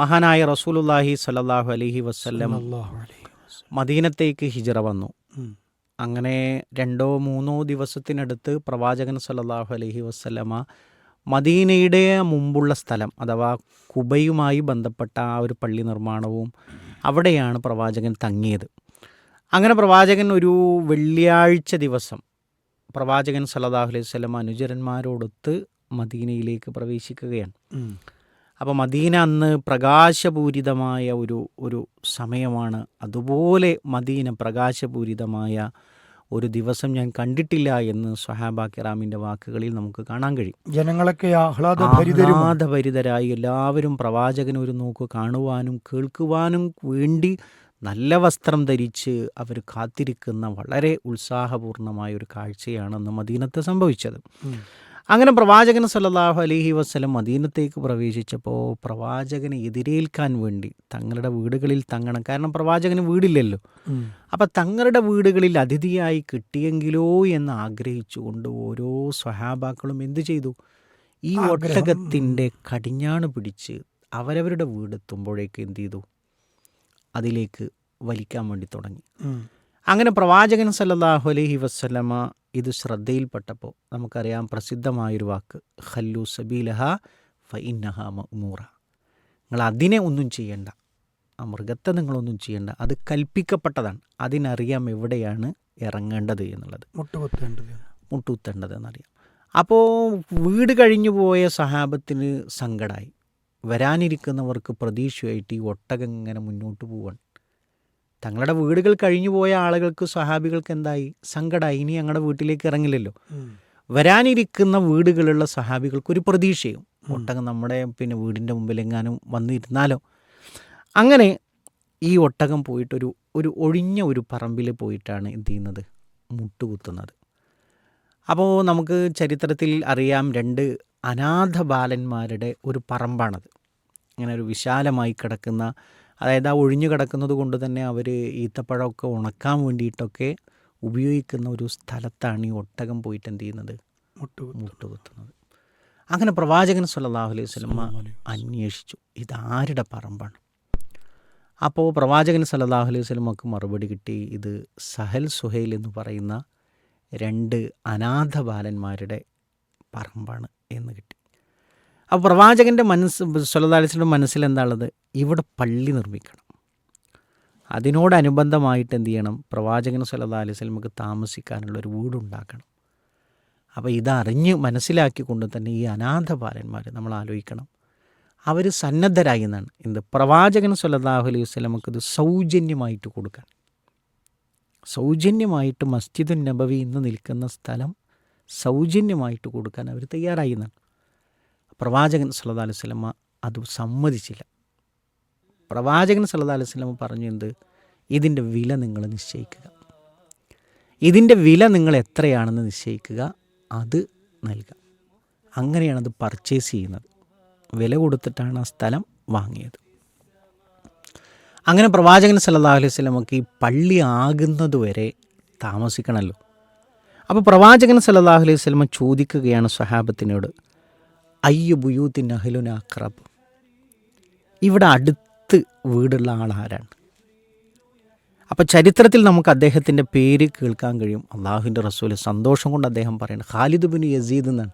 മഹാനായ റസൂലുല്ലാഹി സല്ലാഹു അലഹി വസല്ലം അലൈഹി മദീനത്തേക്ക് ഹിജറ വന്നു. അങ്ങനെ രണ്ടോ മൂന്നോ ദിവസത്തിനടുത്ത് പ്രവാചകൻ സല്ലാഹു അലഹി വസ്ലമ മദീനയുടെ മുമ്പുള്ള സ്ഥലം അഥവാ കുബയുമായി ബന്ധപ്പെട്ട ആ ഒരു പള്ളി നിർമ്മാണവും അവിടെയാണ് പ്രവാചകൻ തങ്ങിയത്. അങ്ങനെ പ്രവാചകൻ ഒരു വെള്ളിയാഴ്ച ദിവസം പ്രവാചകൻ സല്ലാഹു അലൈഹി സ്വലം അനുചരന്മാരോടൊത്ത് മദീനയിലേക്ക് പ്രവേശിക്കുകയാണ്. അപ്പോൾ മദീന അന്ന് പ്രകാശപൂരിതമായ ഒരു ഒരു സമയമാണ്. അതുപോലെ മദീന പ്രകാശപൂരിതമായ ഒരു ദിവസം ഞാൻ കണ്ടിട്ടില്ല എന്ന് സൊഹാബ കിറാമിന്റെ വാക്കുകളിൽ നമുക്ക് കാണാൻ കഴിയും. ജനങ്ങളൊക്കെ ആഹ്ലാദപരിതരായി ആഹ്ലാദഭരിതരായി എല്ലാവരും പ്രവാചകനൊരു നോക്ക് കാണുവാനും കേൾക്കുവാനും വേണ്ടി നല്ല വസ്ത്രം ധരിച്ച് അവർ കാത്തിരിക്കുന്ന വളരെ ഉത്സാഹപൂർണമായ ഒരു കാഴ്ചയാണ് അന്ന് മദീനത്ത് സംഭവിച്ചത്. അങ്ങനെ പ്രവാചകൻ സല്ലല്ലാഹു അലഹി വസ്ലം മദീനത്തേക്ക് പ്രവേശിച്ചപ്പോൾ പ്രവാചകനെ എതിരേൽക്കാൻ വേണ്ടി തങ്ങളുടെ വീടുകളിൽ തങ്ങണം കാരണം പ്രവാചകന് വീടില്ലല്ലോ. അപ്പം തങ്ങളുടെ വീടുകളിൽ അതിഥിയായി കിട്ടിയെങ്കിലോ എന്ന് ആഗ്രഹിച്ചുകൊണ്ട് ഓരോ സ്വഹാബാക്കളും എന്തു ചെയ്തു ഈ. ഒട്ടകത്തിന്റെ കടിഞ്ഞാണ് പിടിച്ച് അവരവരുടെ വീടെത്തുമ്പോഴേക്ക് എന്ത് ചെയ്തു അതിലേക്ക് വലിക്കാൻ വേണ്ടി തുടങ്ങി. അങ്ങനെ പ്രവാചകൻ സല്ലാഹു അലൈഹി വസ്ലമ ഇത് ശ്രദ്ധയിൽപ്പെട്ടപ്പോൾ നമുക്കറിയാം പ്രസിദ്ധമായൊരു വാക്ക് ഹല്ലു സബീലഹ ഫൈനഹ മൂറ നിങ്ങൾ അതിനെ ഒന്നും ചെയ്യണ്ട ആ മൃഗത്തെ നിങ്ങളൊന്നും ചെയ്യണ്ട അത് കൽപ്പിക്കപ്പെട്ടതാണ്. അതിനറിയാം എവിടെയാണ് ഇറങ്ങേണ്ടത് എന്നുള്ളത്. മുട്ടുകുത്തേണ്ടത്. മുട്ടുകുത്തേണ്ടത് എന്നറിയാം. അപ്പോൾ വീട് കഴിഞ്ഞു പോയ സഹാബത്തിന് സങ്കടമായി വരാനിരിക്കുന്നവർക്ക് പ്രതീക്ഷയായിട്ട് ഈ ഒട്ടകം ഇങ്ങനെ മുന്നോട്ട് പോവാണ്. തങ്ങളുടെ വീടുകൾ കഴിഞ്ഞു പോയ ആളുകൾക്ക് സഹാബികൾക്ക് എന്തായി? സങ്കടമായി ഇനി ഞങ്ങളുടെ വീട്ടിലേക്ക് ഇറങ്ങില്ലല്ലോ. വരാനിരിക്കുന്ന വീടുകളുള്ള സഹാബികൾക്ക് ഒരു പ്രതീക്ഷയും. ഒട്ടകം നമ്മുടെ പിന്നെ വീടിന്റെ മുമ്പിലെങ്ങാനും വന്നിരുന്നാലോ? അങ്ങനെ ഈ ഒട്ടകം പോയിട്ടൊരു ഒരു ഒഴിഞ്ഞ ഒരു പറമ്പിൽ പോയിട്ടാണ് എന്ത് ചെയ്യുന്നത്? മുട്ടുകുത്തുന്നത്. അപ്പോൾ നമുക്ക് ചരിത്രത്തിൽ അറിയാം രണ്ട് അനാഥ ബാലന്മാരുടെ ഒരു പറമ്പാണത്. ഇങ്ങനെ ഒരു വിശാലമായി കിടക്കുന്ന അതായത് ആ ഒഴിഞ്ഞു കിടക്കുന്നത് കൊണ്ട് തന്നെ അവർ ഈത്തപ്പഴമൊക്കെ ഉണക്കാൻ വേണ്ടിയിട്ടൊക്കെ ഉപയോഗിക്കുന്ന ഒരു സ്ഥലത്താണ് ഈ ഒട്ടകം പോയിട്ട് എന്ത് ചെയ്യുന്നത്? മുട്ടുകുത്ത് മുട്ടുകുത്തുന്നത്. അങ്ങനെ പ്രവാചകൻ സല്ലല്ലാഹു അലൈഹി സ്വലമ്മ അന്വേഷിച്ചു. ഇതാരുടെ പറമ്പാണ്? അപ്പോൾ പ്രവാചകൻ സല്ലാഹു അലൈഹി വസല്ലമക്ക് മറുപടി കിട്ടി. ഇത് സഹൽ സുഹൈൽ എന്ന് പറയുന്ന രണ്ട് അനാഥ ബാലന്മാരുടെ പറമ്പാണ് എന്ന് കിട്ടി. അപ്പോൾ പ്രവാചകന്റെ മനസ്സ് വസല്ലം മനസ്സിൽ എന്താണുള്ളത്? ഇവിടെ പള്ളി നിർമ്മിക്കണം. അതിനോടനുബന്ധമായിട്ട് എന്ത് ചെയ്യണം? പ്രവാചകൻ സല്ലല്ലാഹു അലൈഹി താമസിക്കാനുള്ള ഒരു വീടുണ്ടാക്കണം. അപ്പോൾ ഇതറിഞ്ഞ് മനസ്സിലാക്കിക്കൊണ്ട് തന്നെ ഈ അനാഥ ബാലന്മാർ നമ്മൾ ആലോചിക്കണം. അവർ സന്നദ്ധരായി എന്നാണ്. എന്ത്? പ്രവാചകൻ സല്ലല്ലാഹു അലൈഹി നമുക്കിത് ഇത് സൗജന്യമായിട്ട് കൊടുക്കാൻ സൗജന്യമായിട്ട് മസ്ജിദുൻ നബവി ഇന്ന് നിൽക്കുന്ന സ്ഥലം സൗജന്യമായിട്ട് കൊടുക്കാൻ അവർ തയ്യാറായി എന്നാണ്. പ്രവാചകൻ സല്ലല്ലാഹു അലൈഹി വസല്ലമ അത് സമ്മതിച്ചില്ല. പ്രവാചകൻ സല്ലല്ലാഹു അലൈഹി വസല്ലമ പറഞ്ഞു എന്ത്? ഇതിന്റെ വില നിങ്ങൾ നിശ്ചയിക്കുക. ഇതിന്റെ വില നിങ്ങൾ എത്രയാണെന്ന് നിശ്ചയിക്കുക. അത് നൽകുക. അങ്ങനെയാണ് അത് പർച്ചേസ് ചെയ്യുന്നത്. വില കൊടുത്തിട്ടാണ് ആ സ്ഥലം വാങ്ങിയത്. അങ്ങനെ പ്രവാചകൻ സല്ലല്ലാഹു അലൈഹി വസല്ലമക്ക് ഈ പള്ളി ആകുന്നത് വരെ താമസിക്കണമല്ലോ അപ്പോൾ പ്രവാചകൻ സല്ലല്ലാഹു അലൈഹി സ്വലമ ചോദിക്കുകയാണ് സ്വഹാബത്തിനോട് അയ്യു ബുയൂത്തിൻ അഹ്ലുൻ അക്രബ്. ഇവിടെ അടുത്ത് വീടുള്ള ആളാരാണ്? അപ്പോൾ ചരിത്രത്തിൽ നമുക്ക് അദ്ദേഹത്തിന്റെ പേര് കേൾക്കാൻ കഴിയും. അള്ളാഹുവിന്റെ റസൂൽ സന്തോഷം കൊണ്ട് അദ്ദേഹം പറയുന്നത് ഖാലിദ് ബിൻ യസീദ് എന്നാണ്.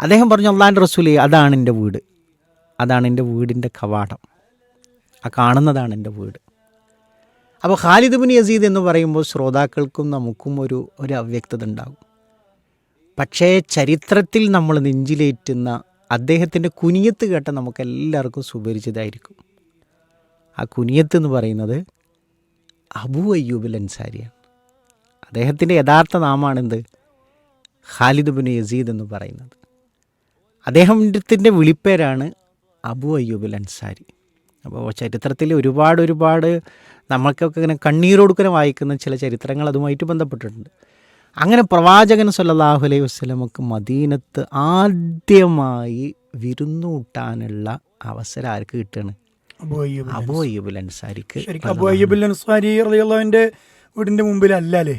അദ്ദേഹം പറഞ്ഞു അള്ളാഹിന്റെ റസൂലെ അതാണ് എന്റെ വീട്. അതാണ് എന്റെ വീടിന്റെ കവാടം. ആ കാണുന്നതാണ് എന്റെ വീട്. അപ്പോൾ ഖാലിദ് ബിൻ യസീദ് എന്ന് പറയുമ്പോൾ ശ്രോതാക്കൾക്കും നമുക്കും ഒരു ഒരു അവ്യക്തത ഉണ്ടാകും. പക്ഷേ ചരിത്രത്തിൽ നമ്മൾ നെഞ്ചിലേറ്റുന്ന അദ്ദേഹത്തിന്റെ കുനിയത്ത് കേട്ട നമുക്കെല്ലാവർക്കും സുപരിചിതമായിരിക്കും. ആ കുനിയത്ത് എന്ന് പറയുന്നത് അബു അയ്യൂബിൽ അൻസാരിയാണ്. അദ്ദേഹത്തിന്റെ യഥാർത്ഥ നാമാണെന്ത്? ഖാലിദ് ബിൻ യസീദ് എന്ന് പറയുന്നത്. അദ്ദേഹത്തിന്റെ വിളിപ്പേരാണ് അബു അയ്യൂബുൽ അൻസാരി. അപ്പോൾ ചരിത്രത്തിൽ ഒരുപാട് ഒരുപാട് നമ്മൾക്കൊക്കെ ഇങ്ങനെ കണ്ണീരൊടുക്കനെ വായിക്കുന്ന ചില ചരിത്രങ്ങൾ അതുമായിട്ട് ബന്ധപ്പെട്ടിട്ടുണ്ട്. അങ്ങനെ പ്രവാചകൻ സല്ലാഹു അലൈഹി വസ്ലമക്ക് മദീനത്ത് ആദ്യമായി വിരുന്നൂട്ടാനുള്ള അവസരം ആർക്ക് കിട്ടുകയാണ് അബു അയ്യൂബ് അബു അയ്യൂബുൽ അൻസാരിക്ക് അബു അയ്യൂബിൽ അൻസാരി റളിയല്ലാഹുവിന്റെ വീടിന്റെ മുമ്പിലല്ലേ അല്ലേ?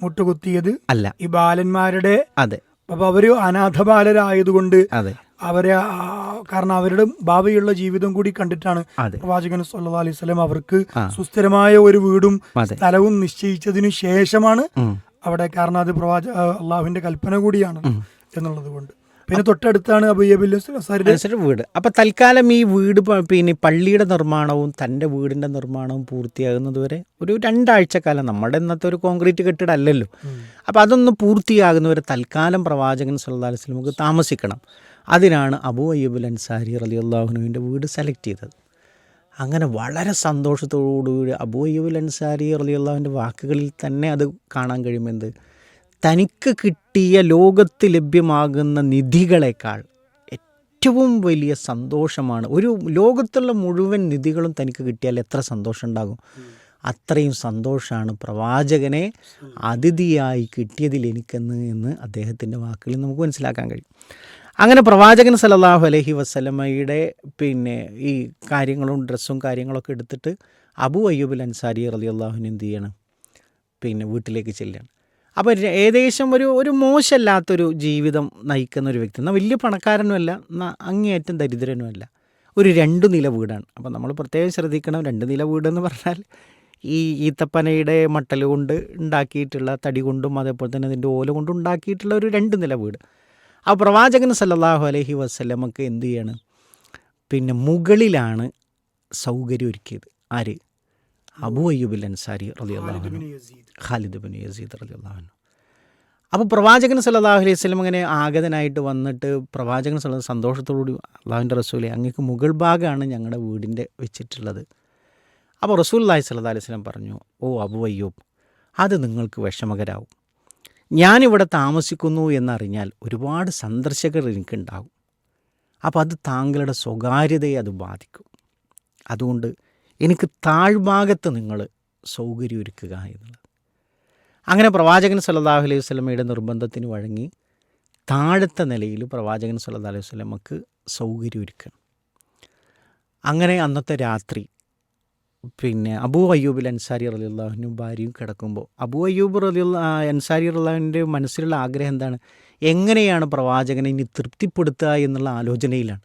മുട്ടുകുത്തിയത് അല്ല. ഈ ബാലന്മാരുടെ അതെ. അപ്പൊ അവർ അനാഥ ബാലരായതുകൊണ്ട് അതെ. അവരെ കാരണം അവരുടെ ഭാവിയുള്ള ജീവിതം കൂടി കണ്ടിട്ടാണ് പ്രവാചകൻ സല്ലല്ലാഹു അലൈഹി വസല്ലം അവർക്ക് സുസ്ഥിരമായ ഒരു വീടും സ്ഥലവും നിശ്ചയിച്ചതിനു ശേഷമാണ്. അവിടെ കാരണം അത് പ്രവാച അള്ളാഹുവിന്റെ കൽപ്പന കൂടിയാണ് എന്നുള്ളത് കൊണ്ട്. പിന്നെ തൊട്ടടുത്താണ് വീട്. അപ്പൊ തൽക്കാലം ഈ വീട് പിന്നെ പള്ളിയുടെ നിർമ്മാണവും തന്റെ വീടിന്റെ നിർമ്മാണവും പൂർത്തിയാകുന്നത് വരെ ഒരു രണ്ടാഴ്ച കാലം. നമ്മുടെ ഇന്നത്തെ ഒരു കോൺക്രീറ്റ് കെട്ടിടമല്ലല്ലോ അപ്പൊ അതൊന്ന് പൂർത്തിയാകുന്നവരെ തൽക്കാലം പ്രവാചകൻ സല്ലാ അലൈഹി വസല്ലമക്ക് താമസിക്കണം. അതിനാണ് അബു അയ്യബുൽ അൻസാരി റലി അള്ളാഹുനുവിന്റെ വീട് സെലക്ട് ചെയ്തത്. അങ്ങനെ വളരെ സന്തോഷത്തോടുകൂടി അബൂ അൻസാരി അറിയുള്ളവന്റെ വാക്കുകളിൽ തന്നെ അത് കാണാൻ കഴിയുമെന്ത്? തനിക്ക് കിട്ടിയ ലോകത്ത് ലഭ്യമാകുന്ന നിധികളെക്കാൾ ഏറ്റവും വലിയ സന്തോഷമാണ്. ഒരു ലോകത്തുള്ള മുഴുവൻ നിധികളും തനിക്ക് കിട്ടിയാൽ എത്ര സന്തോഷം ഉണ്ടാകും? അത്രയും സന്തോഷമാണ് പ്രവാചകനെ അതിഥിയായി കിട്ടിയതിൽ എനിക്കെന്ന് എന്ന് അദ്ദേഹത്തിന്റെ വാക്കുകളിൽ നമുക്ക് മനസ്സിലാക്കാൻ കഴിയും. അങ്ങനെ പ്രവാചകൻ സലല്ലാഹു അലഹി വസല്ലമയുടെ പിന്നെ ഈ കാര്യങ്ങളും ഡ്രസ്സും കാര്യങ്ങളൊക്കെ എടുത്തിട്ട് അബു അയ്യൂബുൽ അൻസാരി റലി അള്ളാഹുവിന് എന്ത് ചെയ്യണം? പിന്നെ വീട്ടിലേക്ക് ചെല്ലുകയാണ് അപ്പോൾ ഏകദേശം ഒരു ഒരു മോശമല്ലാത്തൊരു ജീവിതം നയിക്കുന്ന ഒരു വ്യക്തി. എന്നാൽ വലിയ പണക്കാരനുമല്ല എന്നാൽ അങ്ങേയറ്റം ദരിദ്രനുമല്ല. ഒരു രണ്ട് നില വീടാണ്. അപ്പോൾ നമ്മൾ പ്രത്യേകം ശ്രദ്ധിക്കണം രണ്ട് നില വീടെന്ന് പറഞ്ഞാൽ ഈ ഈത്തപ്പനയുടെ മട്ടൽ കൊണ്ട് ഉണ്ടാക്കിയിട്ടുള്ള തടി കൊണ്ടും അതേപോലെ തന്നെ അതിന്റെ ഓല കൊണ്ടും ഉണ്ടാക്കിയിട്ടുള്ള ഒരു രണ്ട് നില വീട്. ആ പ്രവാചകൻ സല്ലാഹു അലഹി വസ്ലമക്ക് എന്തു ചെയ്യാണ്? പിന്നെ മുകളിലാണ് സൗകര്യം ഒരുക്കിയത്. ആര്? അബു അയ്യൂബിൽ അൻസാരി അൻഹു. ഖാലിദ് ബിൻ യസീദ് റളിയല്ലാഹു അപ്പോൾ പ്രവാചകൻ സല്ലാഹു അലൈഹി വസല്ലം അങ്ങനെ ആഗതനായിട്ട് വന്നിട്ട് പ്രവാചകൻ സല്ല സന്തോഷത്തോടുകൂടി അള്ളാഹുവിന്റെ റസൂലെ അങ്ങേക്ക് മുകൾ ഭാഗമാണ് ഞങ്ങളുടെ വീടിന്റെ വെച്ചിട്ടുള്ളത്. അപ്പോൾ റസൂൽ അള്ളാഹി സല്ലാ അലൈഹി വസല്ലം പറഞ്ഞു ഓ അബു അയ്യൂബ് അത് നിങ്ങൾക്ക് വിഷമകരാവും. ഞാനിവിടെ താമസിക്കുന്നു എന്നറിഞ്ഞാൽ ഒരുപാട് സന്ദർശകർ എനിക്കുണ്ടാകും. അപ്പോൾ അത് താങ്കളുടെ സ്വകാര്യതയെ അത് ബാധിക്കും. അതുകൊണ്ട് എനിക്ക് താഴ്ഭാഗത്ത് നിങ്ങൾ സൗകര്യം ഒരുക്കുക എന്നുള്ളത്. അങ്ങനെ പ്രവാചകൻ സല്ലാഹു അലൈഹി വസല്ലമയുടെ നിർബന്ധത്തിന് വഴങ്ങി താഴത്തെ നിലയിൽ പ്രവാചകൻ സല്ലാ അലൈഹി വസല്ലമക്ക് സൗകര്യം ഒരുക്കണം അങ്ങനെ അന്നത്തെ രാത്രി പിന്നെ അബൂ അയ്യൂബിൽ അൻസാരി റലിയുള്ളാഹുനും ഭാര്യയും കിടക്കുമ്പോൾ. അബൂ അയ്യൂബ് റലിയുള്ള അൻസാരി റലിയുടെ മനസ്സിലുള്ള ആഗ്രഹം എന്താണ്? എങ്ങനെയാണ് പ്രവാചകനെ ഇനി തൃപ്തിപ്പെടുത്തുക എന്നുള്ള ആലോചനയിലാണ്.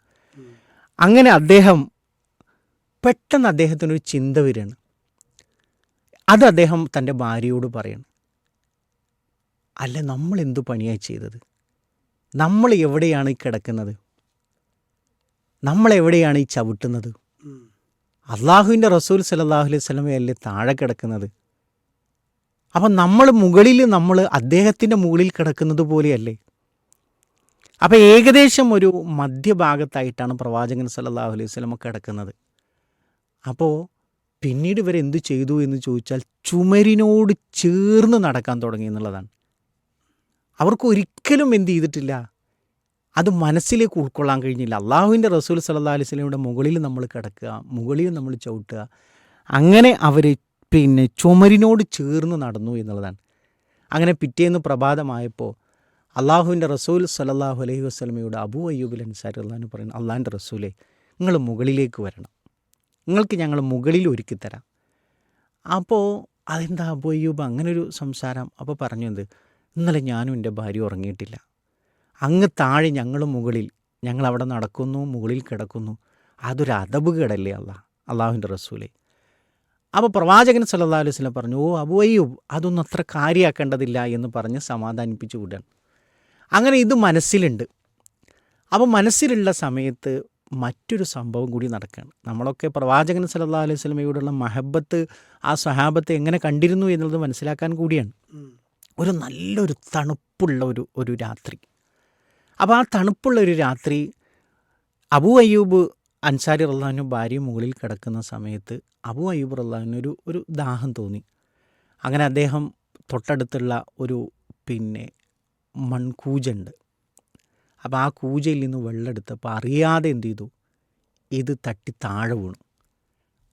അങ്ങനെ അദ്ദേഹം പെട്ടെന്ന് അദ്ദേഹത്തിനൊരു ചിന്ത വരികയാണ്. അത് അദ്ദേഹം തന്റെ ഭാര്യയോട് പറയണം. അല്ല നമ്മൾ എന്തു പണിയായി ചെയ്തത്? നമ്മൾ എവിടെയാണ് ഈ കിടക്കുന്നത്? നമ്മൾ എവിടെയാണ് ഈ ചവിട്ടുന്നത്? അള്ളാഹുവിന്റെ റസൂൽ സലല്ലാഹു അലൈഹി സ്വലമയല്ലേ താഴെ കിടക്കുന്നത്? അപ്പം നമ്മൾ മുകളിൽ നമ്മൾ അദ്ദേഹത്തിന്റെ മുകളിൽ കിടക്കുന്നത് പോലെയല്ലേ? അപ്പം ഏകദേശം ഒരു മധ്യഭാഗത്തായിട്ടാണ് പ്രവാചകൻ സല്ലല്ലാഹു അലൈഹി സ്വലമ കിടക്കുന്നത്. അപ്പോൾ പിന്നീട് ഇവർ എന്തു ചെയ്തു എന്ന് ചോദിച്ചാൽ ചുമരിനോട് ചേർന്ന് നടക്കാൻ തുടങ്ങി എന്നുള്ളതാണ്. അവർക്ക് ഒരിക്കലും എന്ത് ചെയ്തിട്ടില്ല? അത് മനസ്സിലേക്ക് ഉൾക്കൊള്ളാൻ കഴിഞ്ഞില്ല. അള്ളാഹുവിന്റെ റസൂൽ സല്ലാ അലൈഹി സ്വലമിയുടെ മുകളിൽ നമ്മൾ കിടക്കുക മുകളിൽ നമ്മൾ ചവിട്ടുക. അങ്ങനെ അവർ പിന്നെ ചുമരിനോട് ചേർന്ന് നടന്നു എന്നുള്ളതാണ്. അങ്ങനെ പിറ്റേന്ന് പ്രഭാതമായപ്പോൾ അള്ളാഹുവിന്റെ റസൂൽ സലല്ലാഹു അലൈഹി വസ്ലമയോട് അബു അയ്യൂബിൽ അൻസാരി അള്ളഹാൻ പറയുന്നു അള്ളാഹിന്റെ റസൂലെ നിങ്ങൾ മുകളിലേക്ക് വരണം. നിങ്ങൾക്ക് ഞങ്ങൾ മുകളിൽ ഒരുക്കി തരാം. അപ്പോൾ അതെന്താ അബു അയ്യൂബ് അങ്ങനൊരു സംസാരം? അപ്പോൾ പറഞ്ഞു എന്ത്? ഇന്നലെ ഞാനും എന്റെ ഭാര്യ ഉറങ്ങിയിട്ടില്ല. അങ്ങ് താഴെ ഞങ്ങൾ മുകളിൽ ഞങ്ങൾ അവിടെ നടക്കുന്നു മുകളിൽ കിടക്കുന്നു. അതൊരു അതബ് കേടല്ലേ അല്ല അള്ളാഹുവിന്റെ റസൂലെ. അപ്പോൾ പ്രവാചകൻ സല്ലാ അലൈഹി വസല്ലം പറഞ്ഞു ഓ അബു അയ്യൂബ് അതൊന്നും അത്ര കാര്യമാക്കേണ്ടതില്ല എന്ന് പറഞ്ഞ് സമാധാനിപ്പിച്ചു വിടാൻ അങ്ങനെ ഇത് മനസ്സിലുണ്ട്. അപ്പോൾ മനസ്സിലുള്ള സമയത്ത് മറ്റൊരു സംഭവം കൂടി നടക്കുകയാണ്. നമ്മളൊക്കെ പ്രവാചകൻ സല്ലാ അലൈഹി സ്വലമയോടുള്ള മഹബത്ത് ആ സഹാബത്ത് എങ്ങനെ കണ്ടിരുന്നു എന്നുള്ളത് മനസ്സിലാക്കാൻ കൂടിയാണ്. ഒരു നല്ലൊരു തണുപ്പുള്ള ഒരു ഒരു രാത്രി. അപ്പോൾ ആ തണുപ്പുള്ള ഒരു രാത്രി അബു അയ്യൂബ് അൻസാരി റള്ളാഹുവിന് ഭാര്യ മുകളിൽ കിടക്കുന്ന സമയത്ത് അബു അയ്യൂബ് റള്ളാഹുവിന് ഒരു ഒരു ദാഹം തോന്നി. അങ്ങനെ അദ്ദേഹം തൊട്ടടുത്തുള്ള ഒരു പിന്നെ മൺകൂജുണ്ട് അപ്പോൾ ആ കൂജയിൽ നിന്ന് വെള്ളമെടുത്തപ്പോൾ അറിയാതെ എന്ത് ചെയ്തു? ഇത് തട്ടി താഴെ വീണു.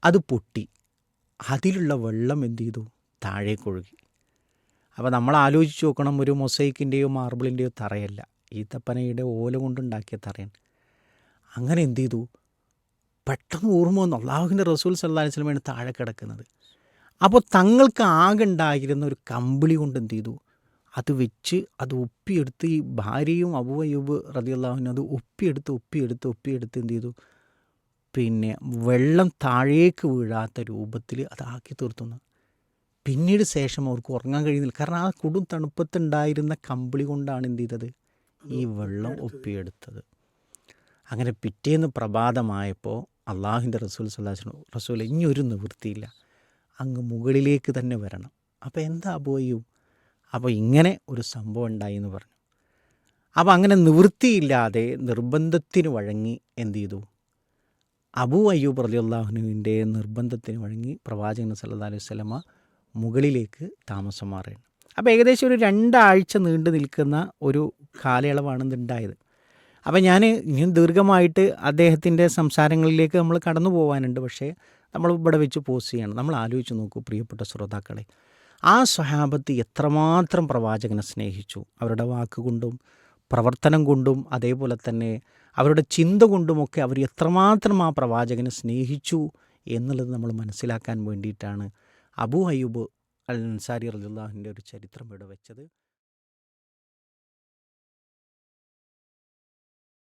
അത് പൊട്ടി. അതിലുള്ള വെള്ളം എന്ത് ചെയ്തു? താഴേക്കൊഴുകി അപ്പോൾ നമ്മൾ ആലോചിച്ച് നോക്കണം ഒരു മൊസൈക്കിന്റെയോ മാർബിളിന്റെയോ തറയല്ല. ഈത്തപ്പനയുടെ ഓല കൊണ്ടുണ്ടാക്കിയ തറയാണ്. അങ്ങനെ എന്ത് ചെയ്തു? പെട്ടെന്ന് ഓർമ്മ വന്നു. അള്ളാഹുവിന്റെ റസൂൽ സല്ലാ സ്വലമാണ് താഴെ കിടക്കുന്നത്. അപ്പോൾ തങ്ങൾക്ക് ആകെ ഉണ്ടായിരുന്ന ഒരു കമ്പിളി കൊണ്ട് എന്ത് ചെയ്തു? അത് വെച്ച് അത് ഒപ്പിയെടുത്ത് ഈ ഭാര്യയും അബു അയ്യൂബ് റതിയുള്ളാഹുവിനും അത് ഒപ്പിയെടുത്ത് ഒപ്പിയെടുത്ത് ഒപ്പിയെടുത്ത് എന്ത് ചെയ്തു? പിന്നെ വെള്ളം താഴേക്ക് വീഴാത്ത രൂപത്തിൽ അത് ആക്കി തീർത്തുന്നു പിന്നീട് ശേഷം അവർക്ക് ഉറങ്ങാൻ കഴിയുന്നില്ല. കാരണം ആ കൊടും തണുപ്പത്തുണ്ടായിരുന്ന കമ്പിളി കൊണ്ടാണ് എന്ത് ചെയ്തത്? ഈ വെള്ളം ഒപ്പിയെടുത്തത് അങ്ങനെ പിറ്റേന്ന് പ്രഭാതമായപ്പോൾ അള്ളാഹിന്റെ റസൂൽ സല്ലാഹു റസൂൽ ഇനിയൊരു നിവൃത്തിയില്ല. അങ്ങ് മുകളിലേക്ക് തന്നെ വരണം. അപ്പോൾ എന്താ പോയു അപ്പോൾ ഇങ്ങനെ ഒരു സംഭവം ഉണ്ടായി എന്ന് പറഞ്ഞു. അപ്പോൾ അങ്ങനെ നിവൃത്തിയില്ലാതെ നിർബന്ധത്തിന് വഴങ്ങി എന്ത് ചെയ്തു? അബു അയ്യൂബ് അലി അള്ളാഹുനുവിന്റെ നിർബന്ധത്തിന് വഴങ്ങി പ്രവാചകൻ സല്ലാ അലൈഹി സ്വലമ മുകളിലേക്ക് താമസം മാറുകയാണ് അപ്പോൾ ഏകദേശം ഒരു രണ്ടാഴ്ച നീണ്ടു നിൽക്കുന്ന ഒരു കാലയളവാണ് ഇതുണ്ടായത് അപ്പോൾ ഞാൻ ഇനി ദീർഘമായിട്ട് അദ്ദേഹത്തിന്റെ സംസാരങ്ങളിലേക്ക് നമ്മൾ കടന്നു പോകാനുണ്ട് പക്ഷേ നമ്മൾ ഇവിടെ വെച്ച് പോസ് ചെയ്യണം. നമ്മൾ ആലോചിച്ച് നോക്കൂ പ്രിയപ്പെട്ട ശ്രോതാക്കളെ. ആ സ്വഹാബത്ത് എത്രമാത്രം പ്രവാചകനെ സ്നേഹിച്ചു. അവരുടെ വാക്കുകൊണ്ടും പ്രവർത്തനം കൊണ്ടും അതേപോലെ തന്നെ അവരുടെ ചിന്ത കൊണ്ടുമൊക്കെ അവർ എത്രമാത്രം ആ പ്രവാചകനെ സ്നേഹിച്ചു എന്നുള്ളത് നമ്മൾ മനസ്സിലാക്കാൻ വേണ്ടിയിട്ടാണ് അബു അയ്യൂബ് അൽ അൻസാരി റലിള്ളാഹിന്റെ ഒരു ചരിത്രം ഇവിടെ വെച്ചത്.